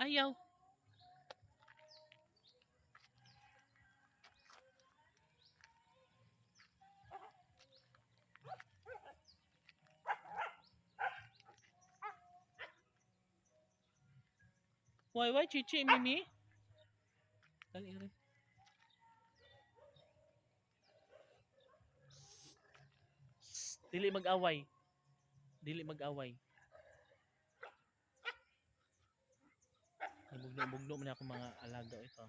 Ayaw. Why, why, chichi, mimi? Dali, rin. Dili mag-away. Dili mag-away. Bugno-bugno man ako mga alaga ito.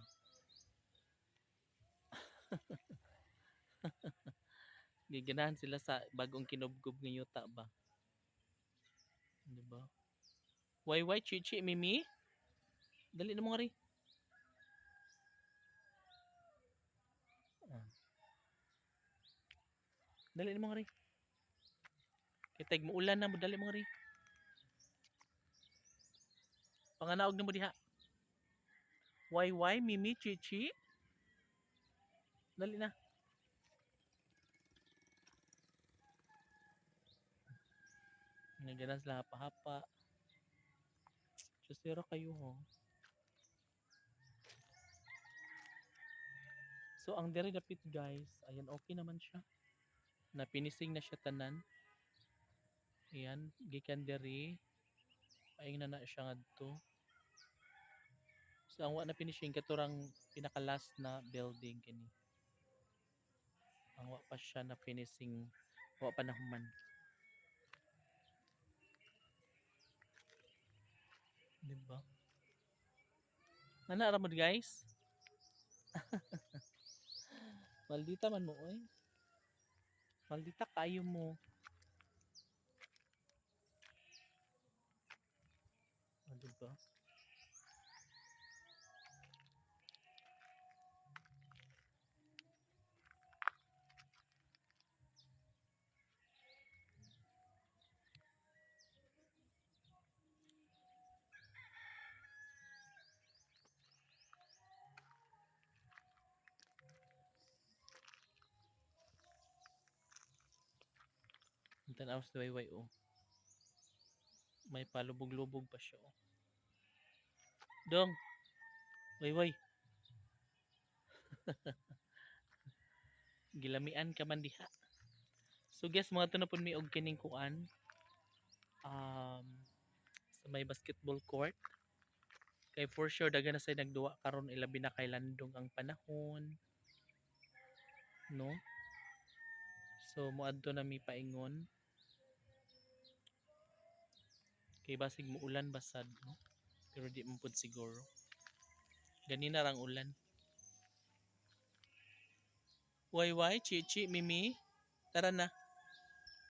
Giganahan sila sa bagong kinubgob ng yuta ba? Di ba? Why why chichi mimi? Dali na mo nga rin. Ah. Dali na mo nga rin. Kitag mo ulan na mo dali mo nga rin. Panganaog na mo diha. Why mimi chichi? Dali na. Naganas la hapa-hapa. Chusero kayo ho. So ang diri dapit guys, ayan okay naman siya. Napinising na siya tanan. Ayan, gikan diri. Paing na na siya ngadto. So ang wa na finishing katurang pinaka last na building kini. Ang wa pa siya na finishing, wa pa na human. Diba? Ano ramod guys? Maldita man mo oy. Maldita kayo mo. Ah, diba? Ang tanaw sa wayway oh. May palubog-lubog pa siya oh. Dong. Wayway. Gilamian ka man diha. So guys, mga to na pud mi og kining kuan. Um sa may basketball court. Kay for sure daga na say nagduwa karon ilabi na kay landong ang panahon. No? So moadto na mi paingon. Kay basig mo ulan basad, no? Pero di man pud siguro. Ganina rang ulan. Why chichi mimi? Tara na.